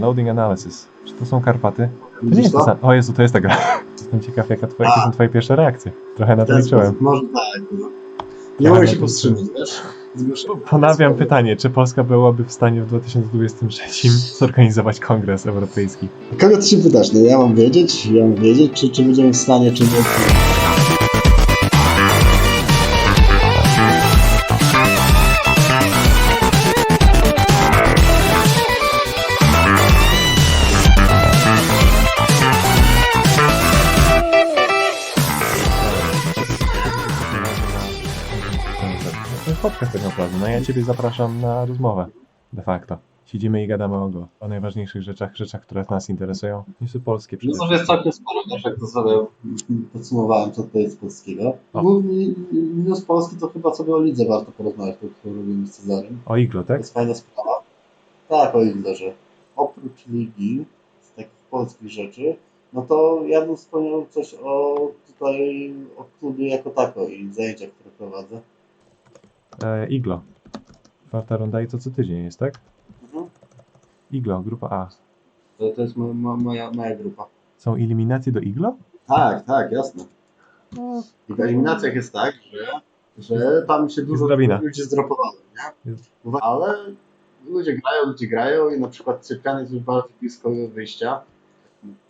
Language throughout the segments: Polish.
Loading analysis. Czy to są Karpaty? To nie jest to. O Jezu, to jest ta gra. Jestem ciekaw, jaka twoja, jakie są twoje pierwsze reakcje. Trochę na to liczyłem. może tak. No. Nie mogę się powstrzymać, wiesz? Ponawiam pytanie, czy Polska byłaby w stanie w 2023 zorganizować kongres europejski? Kogo ty się pytasz? No ja mam wiedzieć, ja mam wiedzieć, czy, czy będziemy w stanie, czy nie. Podcast tak naprawdę. No ja ciebie zapraszam na rozmowę. De facto. Siedzimy i gadamy o. O najważniejszych rzeczach, rzeczach, które nas interesują. Newsy polskie No przede to jest całkiem sporo, wiesz, jak to sobie podsumowałem, co to jest polskiego. O. Główny minus Polski to chyba sobie o lidze warto porozmawiać, bo którą robimy z Cezarym. O Iglo, To tak? jest fajna sprawa. Tak, o ile, że oprócz ligi, z takich polskich rzeczy, no to ja bym wspomniał coś o tutaj, o klubie jako tako i zajęciach, które prowadzę. E, Iglo. Czwarta runda i to co tydzień jest, tak? Mhm. Iglo, grupa A. To, to jest mo, mo, moja, moja grupa. Są eliminacje do Iglo? Tak, tak, jasne. I w eliminacjach jest tak, że, że tam się dużo drabina. ludzi zdropowało, nie? Jest. Ale ludzie grają, ludzie grają i na przykład Cyprian jest już bardzo blisko wyjścia.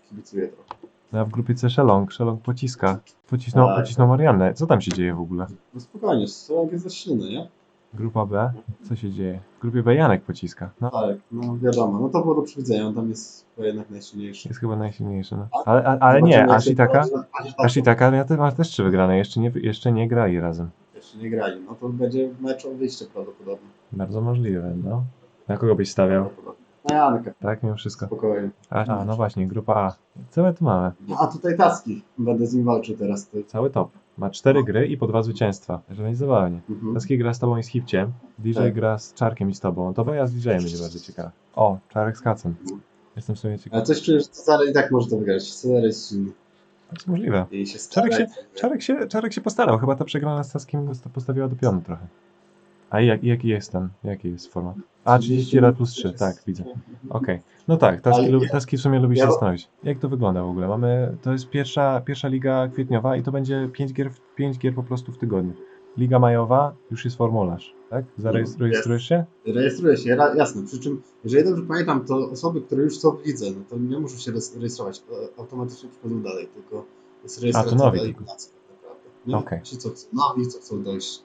Kibicuję trochę. No, a w grupie C Szelong. Szelong pociska. Pocisnął, Tak. pocisnął Mariannę. Co tam się dzieje w ogóle? No spokojnie, Strzelank jest zasilny, nie? Grupa B? Co się dzieje? W grupie B Janek pociska. No, Tak, no wiadomo. No to było do przewidzenia, on tam jest chyba jednak najsilniejszy. jest chyba najsilniejszy. No. Ale, a, ale nie, Zobaczymy, jak się Ashitaka? poradzi. Ashitaka Ashitaka ja te, ma też trzy wygrane. Jeszcze nie, jeszcze nie grali razem. Jeszcze nie grali. No to będzie mecz o wyjście prawdopodobnie. Bardzo możliwe, no. Na kogo byś stawiał? Prawdopodobnie. Janka, Tak, mimo wszystko. spokojnie. A, a no właśnie, grupa A. Co my tu mamy? A tutaj Taski. Będę z nim walczył teraz. Ty. Cały top. Ma cztery gry i po dwa zwycięstwa. Że będzie zabawnie. Mhm. Taski gra z tobą i z Hipciem. DJ Tak. gra z Czarkiem i z tobą. To ja z DJ-em będzie bardzo ciekawe. O, Czarek z Kacem. Jestem w sumie ciekawy. Ale coś czuję, że Cezary i tak może to wygrać. Cezary jest silny. To jest możliwe. I się Czarek stara. Czarek się, Czarek się postarał. Chyba ta przegrana z Taskiem go postawiła do pionu trochę. A jak, jaki jest ten? Jaki jest format? A, 30 lat plus 3, tak, widzę. Okej. No tak, Taski, ja- taski w sumie lubi się zastanowić. Jak to wygląda w ogóle? Mamy, to jest pierwsza, pierwsza liga kwietniowa i to będzie 5 gier, w- 5 gier po prostu w tygodniu. Liga majowa, już jest formularz, tak? Zarejestrujesz się? Rejestruje się, jasne. Przy czym, jeżeli dobrze pamiętam, to osoby, które już są w lidze, no to nie muszą się rejestrować. e, Automatycznie przechodzą dalej, tylko jest rejestracja nowi dla tylko. eliminacji tak naprawdę. Nie? Okej. Ci, co chcą nowi, co chcą dojść,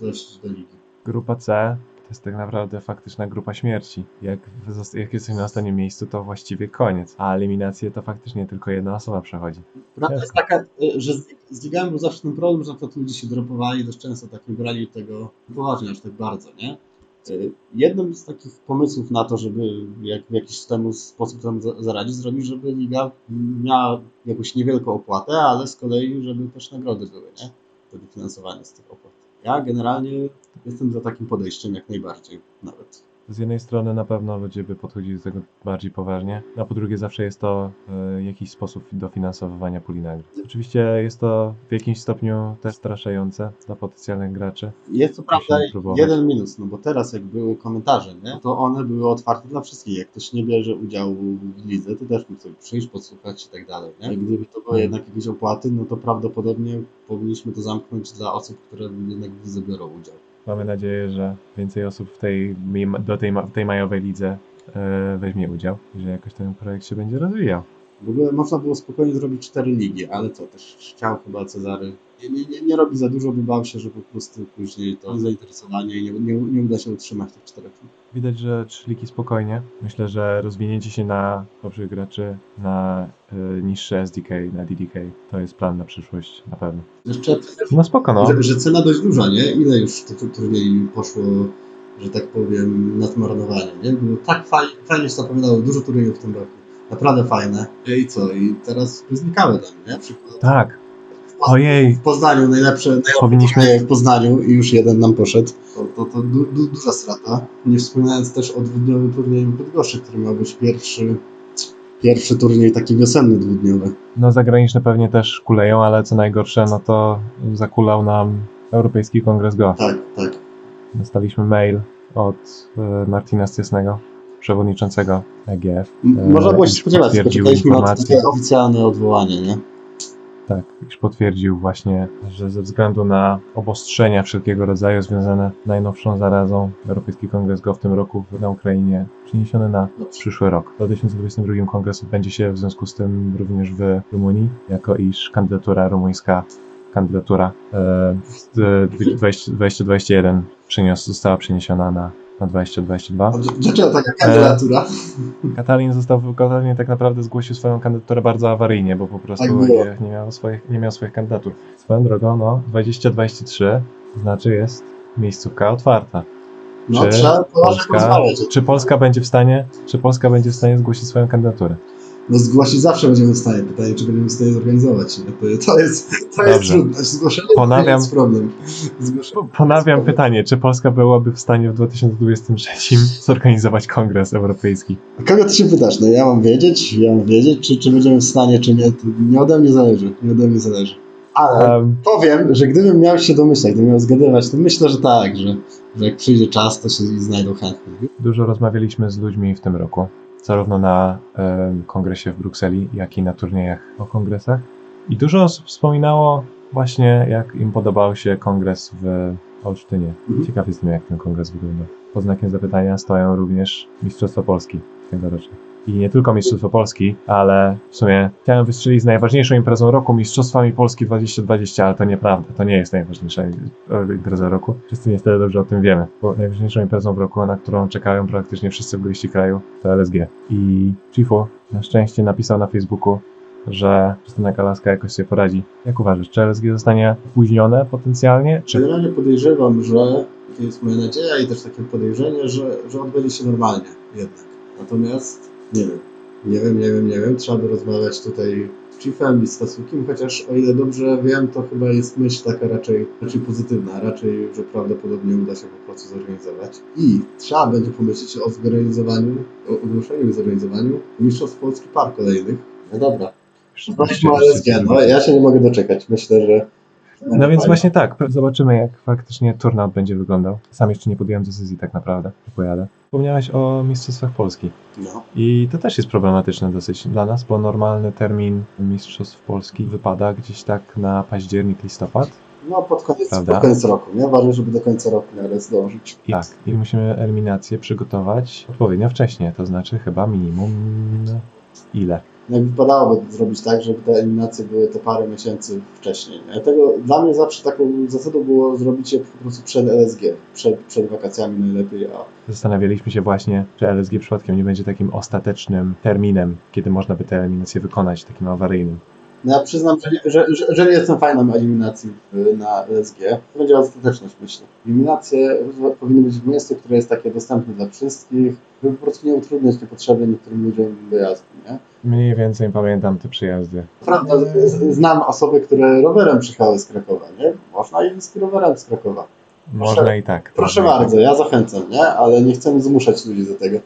dojść do ligi. Grupa C to jest tak naprawdę faktyczna grupa śmierci. Jak, zosta- jak jesteś na ostatnim miejscu, to właściwie koniec. A eliminację to faktycznie tylko jedna osoba przechodzi. Prawda Jasne. jest taka, e, że z, z ligami był zawsze ten problem, że na przykład ludzie się dropowali, dość często tak nie brali tego poważnie aż tak bardzo, nie? E, Jednym z takich pomysłów na to, żeby jak, w jakiś temu sposób za- zaradzić, zrobić, żeby liga miała jakąś niewielką opłatę, ale z kolei, żeby też nagrody były, nie? Wtedy finansowanie z tych opłat. Ja generalnie jestem za takim podejściem jak najbardziej nawet. Z jednej strony na pewno ludzie by podchodzili do tego bardziej poważnie, a po drugie zawsze jest to e, jakiś sposób dofinansowywania puli nagród. Oczywiście jest to w jakimś stopniu też straszające dla potencjalnych graczy. Jest to prawda próbować. jeden minus, no bo teraz jak były komentarze, nie, to one były otwarte dla wszystkich. Jak ktoś nie bierze udziału w lidze, to też mógł sobie przyjść, podsłuchać i tak dalej. Nie? Gdyby to były jednak jakieś opłaty, no to prawdopodobnie powinniśmy to zamknąć dla osób, które jednak w lidze biorą udział. Mamy nadzieję, że więcej osób w tej, do tej, w tej majowej lidze e, weźmie udział i że jakoś ten projekt się będzie rozwijał. W ogóle można było spokojnie zrobić cztery ligi, ale co, też chciał chyba Cezary. Nie, nie, nie, nie robi za dużo, by bał się, że po prostu później to zainteresowanie i nie, nie, nie uda się utrzymać tych czterech lig. Widać, że trzy ligi spokojnie. Myślę, że rozwinięcie się na lepszych graczy, na e, niższe SDK, na DDK, to jest plan na przyszłość na pewno. Jeszcze No spoko, no. Że, że cena dość duża, nie? Ile już to, to turniej poszło, że tak powiem, na zmarnowanie, nie? Było tak fajnie, fajnie się zapowiadało, dużo turniejów w tym roku. Naprawdę fajne. I co? I teraz znikały tam, nie? Przykład Tak. Ojej. W Poznaniu, najlepsze, najlepsze Powinniśmy- w Poznaniu i już jeden nam poszedł. To, to, to du, du, duża strata. Nie wspominając też o dwudniowym turnieju w Bydgoszczy, który miał być pierwszy, pierwszy turniej taki wiosenny dwudniowy. No zagraniczne pewnie też kuleją, ale co najgorsze, no to zakulał nam Europejski Kongres Go. Tak, tak. Dostaliśmy mail od e, Martina Stysnego, przewodniczącego EGF. E, Można było się iż spodziewać, tylko potwierdził czekaliśmy na oficjalne odwołanie, nie? Tak, iż potwierdził właśnie, że ze względu na obostrzenia wszelkiego rodzaju związane z najnowszą zarazą, Europejski Kongres go w tym roku na Ukrainie przeniesiony na przyszły rok. W 2022 kongres odbędzie się w związku z tym również w Rumunii, jako iż kandydatura rumuńska, kandydatura e, z 20, 2021 przenios, została przeniesiona na, na 2022. A d- Dlaczego taka kandydatura? Katalin został, Katalin tak naprawdę zgłosił swoją kandydaturę bardzo awaryjnie, bo po prostu Tak nie, miał swoich, nie miał swoich kandydatur. Swoją drogą, no, 2023 znaczy jest miejscówka otwarta. No czy Polska, czy Polska będzie w stanie, czy Polska będzie w stanie zgłosić swoją kandydaturę? No zgłosić zawsze będziemy w stanie. Pytanie, czy będziemy w stanie zorganizować. To, jest, to jest trudne. Zgłoszenie Ponawiam- jest problem. Zgłoszenie. Ponawiam pytanie, czy Polska byłaby w stanie w 2023 zorganizować kongres europejski? Kogo ty się pytasz? No ja mam wiedzieć, ja mam wiedzieć, czy, czy będziemy w stanie, czy nie. To nie ode mnie zależy. Nie ode mnie zależy. Ale Um, powiem, że gdybym miał się domyślać, gdybym miał zgadywać, to myślę, że tak, że, że jak przyjdzie czas, to się znajdą chętni. Dużo rozmawialiśmy z ludźmi w tym roku, zarówno na kongresie w Brukseli, jak i na turniejach o kongresach. I dużo osób wspominało właśnie, jak im podobał się kongres w Olsztynie. Mhm. Ciekaw jestem, jak ten kongres wygląda. Pod znakiem zapytania stoją również Mistrzostwa Polski tegoroczne. I nie tylko Mistrzostwa Polski, ale w sumie chciałem wystrzelić z najważniejszą imprezą roku Mistrzostwami Polski 2020, ale to nieprawda. To nie jest najważniejsza impreza roku. Wszyscy niestety dobrze o tym wiemy, bo najważniejszą imprezą w roku, na którą czekają praktycznie wszyscy futboliści kraju, to LSG. I Chifu na szczęście napisał na Facebooku, że Justyna Kalaska jakoś sobie poradzi. Jak uważasz, czy LSG zostanie opóźnione potencjalnie, czy Generalnie podejrzewam, że to jest moja nadzieja i też takie podejrzenie, że, że odbędzie się normalnie jednak. Natomiast nie wiem, nie wiem, nie wiem, nie wiem. Trzeba by rozmawiać tutaj z Chiefem i z Stasukiem, chociaż o ile dobrze wiem, to chyba jest myśl taka raczej, raczej pozytywna, raczej, że prawdopodobnie uda się po prostu zorganizować. I trzeba będzie pomyśleć o zorganizowaniu, o ogłoszeniu i zorganizowaniu Mistrzostw Polski par kolejnych. No dobra. Zobaczmy no ja się nie mogę doczekać. Myślę, że No więc właśnie tak, zobaczymy jak faktycznie turnaut będzie wyglądał. Sam jeszcze nie podjąłem decyzji tak naprawdę, pojadę. Wspomniałeś o Mistrzostwach Polski No. i to też jest problematyczne dosyć dla nas, bo normalny termin Mistrzostw Polski wypada gdzieś tak na październik, listopad. No pod koniec, Prawda? pod koniec roku, nie? Ważne, żeby do końca roku miarę zdążyć. I tak, i musimy eliminację przygotować odpowiednio wcześnie, to znaczy chyba minimum ile? Jak wypadałoby zrobić tak, żeby te eliminacje były te parę miesięcy wcześniej. Nie? Tego, dla mnie zawsze taką zasadą było zrobić je po prostu przed LSG, przed, przed wakacjami najlepiej, a Zastanawialiśmy się właśnie, czy LSG przypadkiem nie będzie takim ostatecznym terminem, kiedy można by te eliminacje wykonać, takim awaryjnym. No ja przyznam, że nie, że, że, że nie jestem fanem eliminacji na LSG. To będzie ostateczność, myślę. Eliminacje powinny być w miejscu, które jest takie dostępne dla wszystkich, żeby po prostu nie utrudniać niepotrzebnie niektórym ludziom wyjazdu, nie? Mniej więcej pamiętam te przyjazdy. Prawda, z- znam osoby, które rowerem przyjechały z Krakowa, nie? Można jeździć rowerem z Krakowa. Można i tak. Proszę można i bardzo, ja zachęcam, nie? Ale nie chcemy zmuszać ludzi do tego.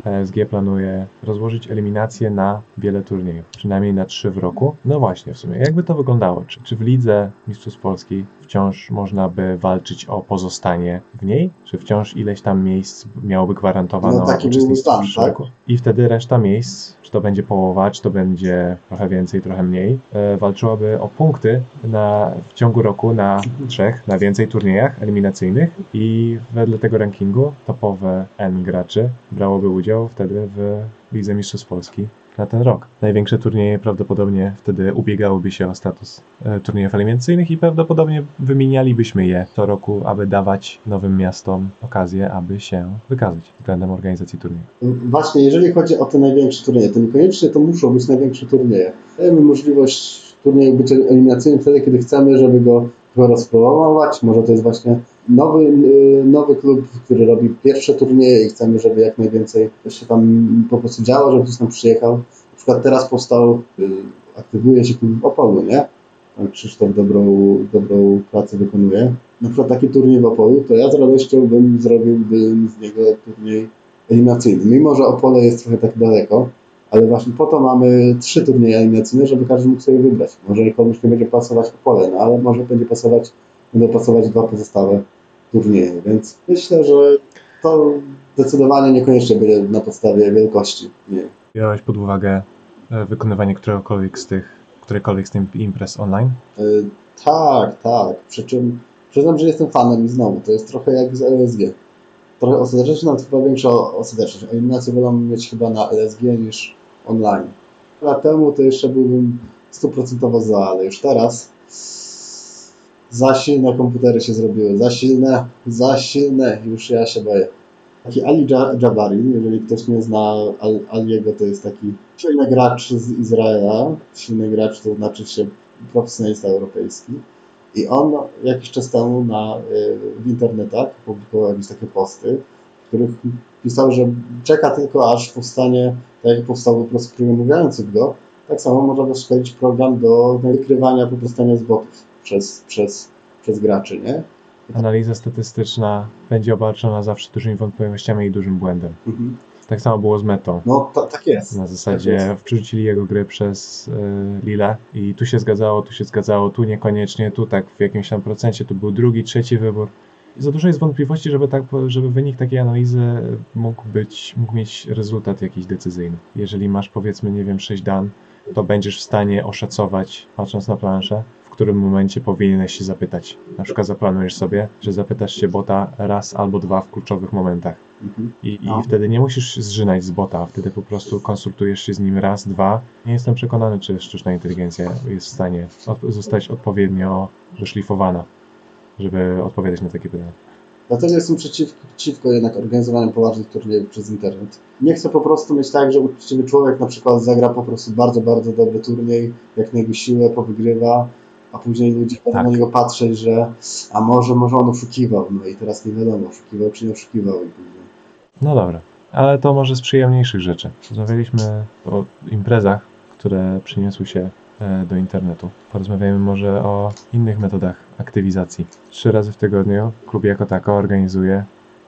PSG planuje rozłożyć eliminację na wiele turniejów, przynajmniej na trzy w roku. No właśnie, w sumie, jakby to wyglądało? Czy, czy w lidze Mistrzostw Polski wciąż można by walczyć o pozostanie w niej? Czy wciąż ileś tam miejsc miałoby gwarantowaną No, taki uczestnictwo w tak? I wtedy reszta miejsc, czy to będzie połowa, czy to będzie trochę więcej, trochę mniej, e, walczyłaby o punkty na, w ciągu roku na trzech, na więcej turniejach eliminacyjnych i wedle tego rankingu topowe N graczy brałoby udział wtedy w Lidze Mistrzostw Polski na ten rok. Największe turnieje prawdopodobnie wtedy ubiegałyby się o status e, turniejów eliminacyjnych i prawdopodobnie wymienialibyśmy je co roku, aby dawać nowym miastom okazję, aby się wykazać względem organizacji turniejów. Właśnie, jeżeli chodzi o te największe turnieje, to niekoniecznie to muszą być największe turnieje. Dajemy możliwość turnieju być eliminacyjnym wtedy, kiedy chcemy, żeby go trochę rozpromować. Może to jest właśnie nowy, y, nowy klub, który robi pierwsze turnieje i chcemy, żeby jak najwięcej się tam po prostu działo, żeby ktoś tam przyjechał. Na przykład teraz powstał, y, aktywuje się klub w Opolu, nie? Tam Krzysztof dobrą, dobrą pracę wykonuje. Na przykład taki turniej w Opolu, to ja z radością bym zrobiłbym z niego turniej eliminacyjny. Mimo, że Opole jest trochę tak daleko, ale właśnie po to mamy trzy turnieje eliminacyjne, żeby każdy mógł sobie wybrać. Może komuś nie będzie pasować Opole, no ale może będzie pasować, będą pasować dwa pozostałe turnieje, więc myślę, że to zdecydowanie niekoniecznie będzie na podstawie wielkości. Nie. Brałeś pod uwagę e, wykonywanie któregokolwiek z tych, którejkolwiek z tych imprez online? Y, tak, tak. Przy czym przyznam, że jestem fanem i znowu, to jest trochę jak z LSG. Trochę ostatecznie nawet chyba większa ostateczność. Eliminację wolą mieć chyba na LSG niż online. Lat temu to jeszcze byłbym stuprocentowo za, ale już teraz za silne komputery się zrobiły. Za silne, za silne. Już ja się boję. Taki Ali Ja- Jabari, jeżeli ktoś nie zna Al- Aliego, to jest taki silny gracz z Izraela. Silny gracz to znaczy się profesjonalista europejski. I on jakiś czas temu na, y, w internetach publikował jakieś takie posty, w których pisał, że czeka tylko aż powstanie, tak jak powstał po prostu program mówiący go, tak samo można rozszkolić program do wykrywania popostania z botów przez, przez, przez graczy, nie? Analiza statystyczna będzie obarczona zawsze dużymi wątpliwościami i dużym błędem. Mhm. Tak samo było z Metą. No ta, tak jest. Na zasadzie przerzucili jego gry przez y, Lille i tu się zgadzało, tu się zgadzało, tu niekoniecznie, tu tak w jakimś tam procencie to był drugi, trzeci wybór. I za dużo jest wątpliwości, żeby, tak, żeby wynik takiej analizy mógł być, mógł mieć rezultat jakiś decyzyjny. Jeżeli masz powiedzmy, nie wiem, 6 dan, to będziesz w stanie oszacować, patrząc na planszę, którym momencie powinieneś się zapytać. Na przykład zaplanujesz sobie, że zapytasz się bota raz albo dwa w kluczowych momentach. Mhm. I, No. I wtedy nie musisz zżynać z bota, wtedy po prostu konsultujesz się z nim raz, dwa. Nie jestem przekonany, czy sztuczna inteligencja jest w stanie od, zostać odpowiednio doszlifowana, żeby odpowiadać na takie pytania. Dlatego jestem przeciw, przeciwko jednak organizowaniu poważnych turniejów przez internet. Nie chcę po prostu mieć tak, że uczciwy człowiek na przykład zagra po prostu bardzo, bardzo dobry turniej, jak na jego siłę powygrywa, a później ludzie będą Tak. na niego patrzeć, że a może, może on oszukiwał, no i teraz nie wiadomo, oszukiwał czy nie oszukiwał i później. No dobra, ale to może z przyjemniejszych rzeczy. Rozmawialiśmy o imprezach, które przyniosły się e, do internetu. Porozmawiajmy może o innych metodach aktywizacji. Trzy razy w tygodniu klub jako tako organizuje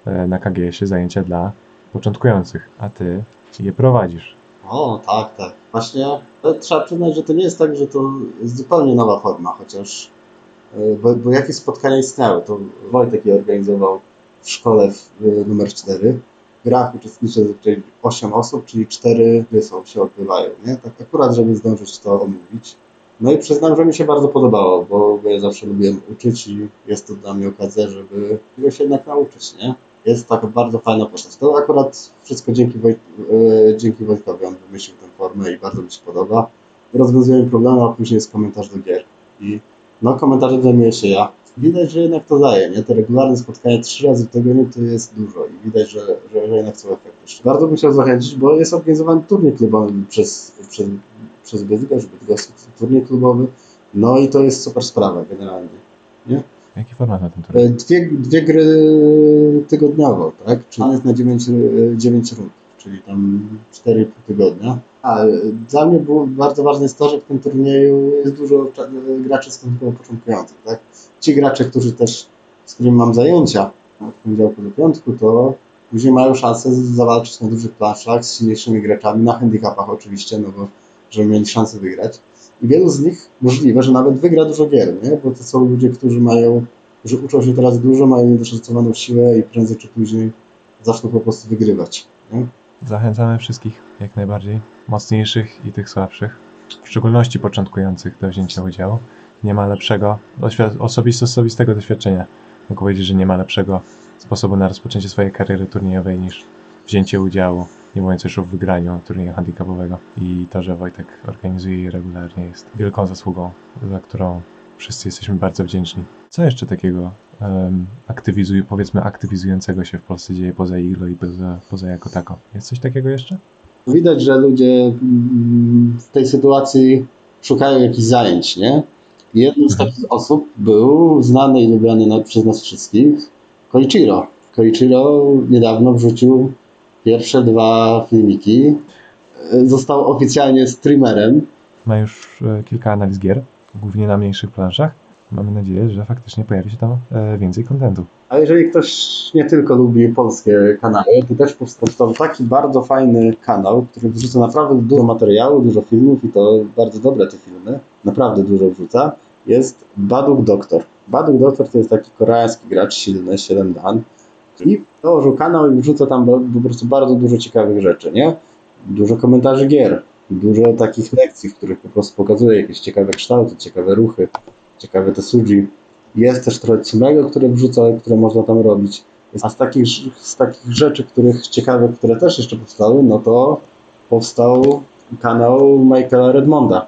e, na KGS-ie zajęcia dla początkujących, a ty je prowadzisz. O, tak, tak. Właśnie ale trzeba przyznać, że to nie jest tak, że to jest zupełnie nowa forma, chociaż y, bo, bo jakieś spotkania istniały. To Wojtek je organizował w szkole w, y, numer 4. W grach uczestniczy zazwyczaj 8 osób, czyli 4 gry się odbywają, nie? Tak akurat, żeby zdążyć to omówić. No i przyznam, że mi się bardzo podobało, bo, bo ja zawsze lubiłem uczyć i jest to dla mnie okazja, żeby czegoś jednak nauczyć, nie? Jest taka bardzo fajna postać. To akurat wszystko dzięki, Wojt, e, dzięki Wojtkowi. On wymyślił tę formę i bardzo mi się podoba. Rozwiązujemy problemy, a później jest komentarz do gier. I no, komentarzem zajmuję się ja. Widać, że jednak to daje, nie? Te regularne spotkania trzy razy w tygodniu to jest dużo i widać, że, że, że jednak są efekty. Bardzo bym chciał zachęcić, bo jest organizowany turniej klubowy przez, przez, przez Bydgoszcz, Bydgoszcz turniej klubowy. No i to jest super sprawa generalnie. Jaki format na tym turnieju? E, Dwie, dwie gry tygodniowo, tak? Czyli jest na 9, 9 rund, czyli tam 4,5 tygodnia. A e, dla mnie było bardzo ważne jest to, że w tym turnieju jest dużo graczy stosunkowo początkujących, tak? Ci gracze, którzy też, z którymi mam zajęcia od poniedziałku do piątku, to później mają szansę z- zawalczyć na dużych planszach z silniejszymi graczami, na handicapach oczywiście, no bo żeby mieli szansę wygrać. I wielu z nich możliwe, że nawet wygra dużo gier, nie? Bo to są ludzie, którzy mają że uczą się teraz dużo, mają niedoszacowaną siłę i prędzej czy później zaczną po prostu wygrywać. Nie? Zachęcamy wszystkich, jak najbardziej, mocniejszych i tych słabszych, w szczególności początkujących do wzięcia udziału. Nie ma lepszego, doświad- osobiste, osobistego doświadczenia. Mogę powiedzieć, że nie ma lepszego sposobu na rozpoczęcie swojej kariery turniejowej niż wzięcie udziału, nie mówiąc już o wygraniu turnieju handicapowego. I to, że Wojtek organizuje je regularnie jest wielką zasługą, za którą wszyscy jesteśmy bardzo wdzięczni. Co jeszcze takiego um, aktywizuje, powiedzmy aktywizującego się w Polsce dzieje poza iglo i poza, poza jako tako? Jest coś takiego jeszcze? Widać, że ludzie w tej sytuacji szukają jakichś zajęć, nie? Jedną z Mhm. takich osób był znany i lubiany przez nas wszystkich Koichiro. Koichiro niedawno wrzucił pierwsze dwa filmiki. E, Został oficjalnie streamerem. Ma już e, kilka analiz gier, głównie na mniejszych planszach. Mamy nadzieję, że faktycznie pojawi się tam e, więcej kontentu. A jeżeli ktoś nie tylko lubi polskie kanały, to też powstał taki bardzo fajny kanał, który wrzuca naprawdę dużo materiału, dużo filmów i to bardzo dobre te filmy. Naprawdę dużo wrzuca. Jest Baduk Doktor. Baduk Doktor to jest taki koreański gracz silny, 7 dan. I założył kanał i wrzuca tam po prostu bardzo dużo ciekawych rzeczy, nie? Dużo komentarzy gier, dużo takich lekcji, w których po prostu pokazuje jakieś ciekawe kształty, ciekawe ruchy, ciekawe te suji. Jest też trochę cumego, które wrzuca, które można tam robić. A z takich, z takich rzeczy, których ciekawych, które też jeszcze powstały, no to powstał kanał Michaela Redmonda.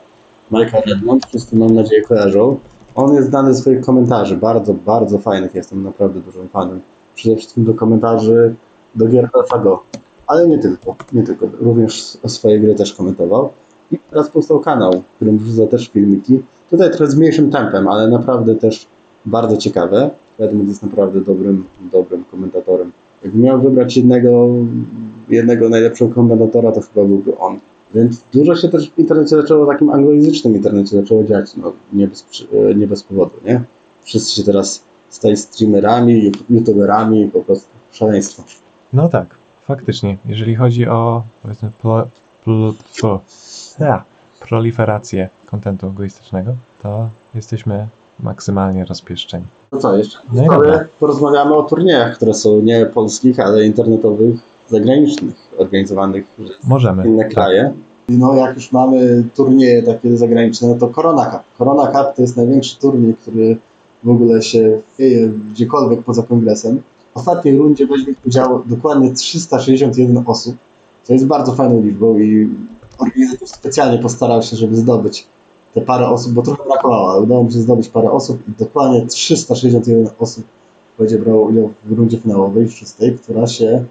Michael Redmond, wszyscy mam nadzieję kojarzą. On jest znany ze swoich komentarzy, bardzo, bardzo fajnych, jestem naprawdę dużym fanem. Przede wszystkim do komentarzy do gier AlphaGo, ale nie tylko, nie tylko, również o swoje gry też komentował. I teraz powstał kanał, w którym wrzuca też filmiki. Tutaj trochę z mniejszym tempem, ale naprawdę też bardzo ciekawe. Redmond jest naprawdę dobrym, dobrym komentatorem. Jakbym miał wybrać jednego, jednego najlepszego komentatora, to chyba byłby on. Więc dużo się też w internecie zaczęło, takim anglojęzycznym internecie zaczęło dziać, no nie bez, nie bez powodu, nie? Wszyscy się teraz stali streamerami, youtuberami po prostu szaleństwo. No tak, faktycznie. Jeżeli chodzi o powiedzmy plo, pl, pl, ja, proliferację kontentu egoistycznego, to jesteśmy maksymalnie rozpieszczeni. No co, jeszcze No dobra. porozmawiamy o turniejach, które są nie polskich, ale internetowych, zagranicznych, organizowanych w Możemy. inne kraje. No jak już mamy turnieje takie zagraniczne, no to Corona Cup. Corona Cup to jest największy turniej, który w ogóle się dzieje gdziekolwiek poza kongresem. W ostatniej rundzie weźmie udział dokładnie 361 osób, co jest bardzo fajną liczbą i organizator specjalnie postarał się, żeby zdobyć te parę osób, bo trochę brakowało, ale udało mi się zdobyć parę osób i dokładnie 361 osób będzie brało udział w rundzie finałowej, w szóstej, która się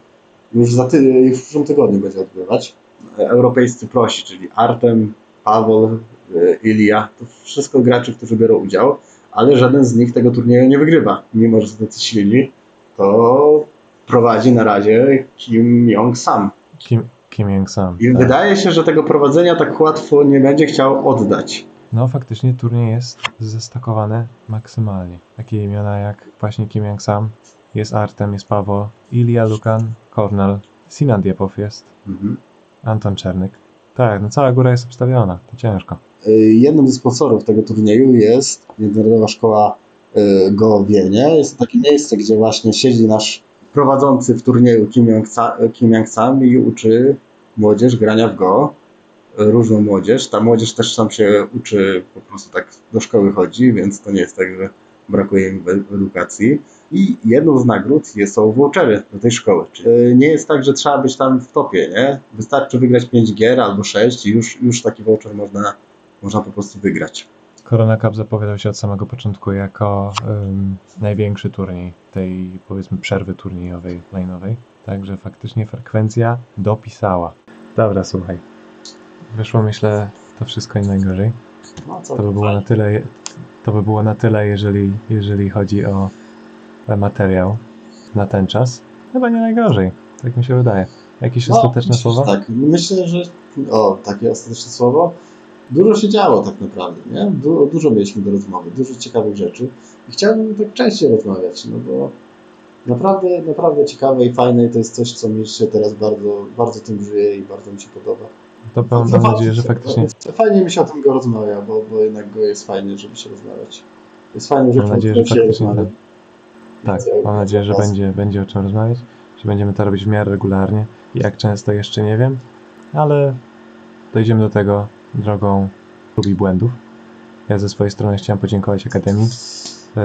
już za ty- już w przyszłym tygodniu będzie odbywać. Europejscy prosi, czyli Artem, Paweł, y, Ilia, to wszystko gracze, którzy biorą udział, ale żaden z nich tego turnieju nie wygrywa. Mimo, że są tacy silni, to prowadzi na razie Kim Jong-sam. Kim, Kim Jong-sam. I tak. wydaje się, że tego prowadzenia tak łatwo nie będzie chciał oddać. No faktycznie turniej jest zestakowany maksymalnie. Takie imiona jak właśnie Kim Jong-sam, jest Artem, jest Paweł, Ilya Lukan, Kornel, Sinan Diepow jest, Mhm. Anton Czernyk. Tak, no cała góra jest obstawiona, to ciężko. Y, Jednym ze sponsorów tego turnieju jest Międzynarodowa Szkoła y, Go w Wielnie. Jest to takie miejsce, gdzie właśnie siedzi nasz prowadzący w turnieju Kim Jong-sam i uczy młodzież grania w Go. y, Różną młodzież. Ta młodzież też tam się uczy, po prostu tak do szkoły chodzi, więc to nie jest tak, że brakuje im edukacji. I jedną z nagród jest, są vouchery do tej szkoły. Czyli nie jest tak, że trzeba być tam w topie, nie? Wystarczy wygrać 5 gier albo 6 i już, już taki voucher można można po prostu wygrać. Corona Cup zapowiadał się od samego początku jako ym, największy turniej tej, powiedzmy, przerwy turniejowej, line'owej. Także faktycznie frekwencja dopisała. Dobra, słuchaj. Wyszło, myślę, to wszystko nie najgorzej. No, co To by było na tyle, to by było na tyle jeżeli, jeżeli chodzi o materiał na ten czas. Chyba nie najgorzej, tak mi się wydaje. Jakieś ostateczne myślę, słowa? Tak, myślę, że o, takie ostateczne słowo. Dużo się działo tak naprawdę, nie? Du, dużo mieliśmy do rozmowy, dużo ciekawych rzeczy. I chciałbym tak częściej rozmawiać, no bo naprawdę, naprawdę ciekawe i fajne i to jest coś, co mi się teraz bardzo, bardzo tym żyje i bardzo mi się podoba. To mam, mam nadzieję, że faktycznie Fajnie mi się o tym go rozmawia, bo, bo jednak go jest fajnie, żeby się rozmawiać. Jest fajną rzeczą, Mam nadzieję, że faktycznie. Tak, ja- mam nadzieję, że będzie, będzie o czym rozmawiać, że będziemy to robić w miarę regularnie. Jak często jeszcze nie wiem, ale dojdziemy do tego drogą prób i błędów. Ja ze swojej strony chciałem podziękować Akademii.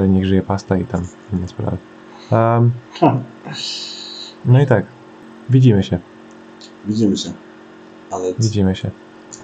Niech żyje pasta i tam inne sprawy. Um, no i tak, widzimy się, Widzimy się. Ale widzimy się.